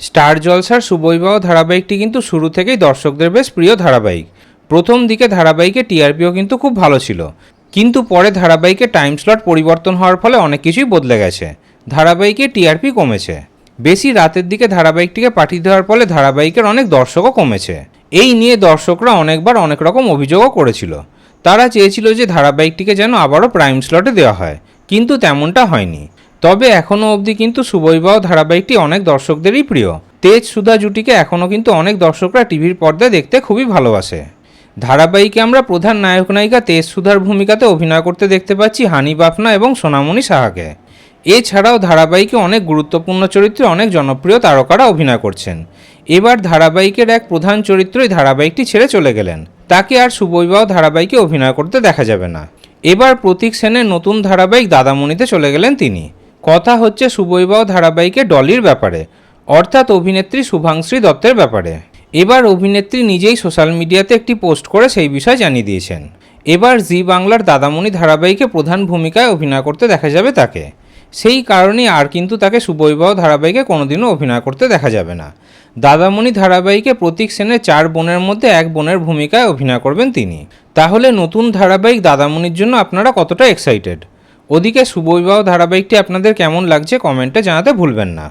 Star জলসার সুবৈবাহ ধারাবাহিকটি কিন্তু শুরু থেকেই দর্শকদের বেশ প্রিয় ধারাবাহিক। প্রথম দিকে ধারাবাহিকে টিআরপিও কিন্তু খুব ভালো ছিল। কিন্তু পরে ধারাবাহিকে টাইম স্লট পরিবর্তন হওয়ার ফলে অনেক কিছুই বদলে গেছে। ধারাবাহিকে টিআরপি কমেছে। বেশি রাতের দিকে ধারাবাহিকটিকে পাঠিয়ে দেওয়ার ফলে ধারাবাহিকের অনেক দর্শকও কমেছে। এই নিয়ে দর্শকরা অনেকবার অনেক রকম অভিযোগও করেছিল। তারা চেয়েছিল যে ধারাবাহিকটিকে যেন আবারও প্রাইম স্লটে দেওয়া হয়। কিন্তু তেমনটা হয়নি। তবে এখনও অবধি কিন্তু সুবৈবাহ ধারাবাহিকটি অনেক দর্শকদেরই প্রিয়। তেজ সুধা জুটিকে এখনও কিন্তু অনেক দর্শকরা টিভির পর্দায় দেখতে খুবই ভালোবাসে। ধারাবাহিকে আমরা প্রধান নায়ক নায়িকা তেজ সুধার ভূমিকাতে অভিনয় করতে দেখতে পাচ্ছি হানি বাফনা এবং সোনামণি সাহাকে। এছাড়াও ধারাবাহিকে অনেক গুরুত্বপূর্ণ চরিত্রে অনেক জনপ্রিয় তারকারা অভিনয় করছেন। এবার ধারাবাহিকের এক প্রধান চরিত্রই ধারাবাহিকটি ছেড়ে চলে গেলেন। তাকে আর সুবৈবাহ ধারাবাহিকে অভিনয় করতে দেখা যাবে না। এবার প্রতীক সেনের নতুন ধারাবাহিক দাদামণিতে চলে গেলেন তিনি। কথা হচ্ছে সুবৈবাহ ধারাবাহিকে ডলির ব্যাপারে, অর্থাৎ অভিনেত্রী শুভাংশ্রী দত্তের ব্যাপারে। এবার অভিনেত্রী নিজেই সোশ্যাল মিডিয়াতে একটি পোস্ট করে সেই বিষয় জানিয়ে দিয়েছেন। এবার জি বাংলার দাদামণি ধারাবাহিকে প্রধান ভূমিকায় অভিনয় করতে দেখা যাবে তাকে। সেই কারণেই আর কিন্তু তাকে সুবৈবাহ ধারাবাহিকে কোনোদিনও অভিনয় করতে দেখা যাবে না। দাদামণি ধারাবাহিকে প্রতীক সেনের চার বোনের মধ্যে এক বোনের ভূমিকায় অভিনয় করবেন তিনি। তাহলে নতুন ধারাবাহিক দাদামণির জন্য আপনারা কতটা এক্সাইটেড ওদিকে সুবৈবাহ ধারাবাহিকটি আপনাদের কেমন লাগছে কমেন্টে জানাতে ভুলবেন না।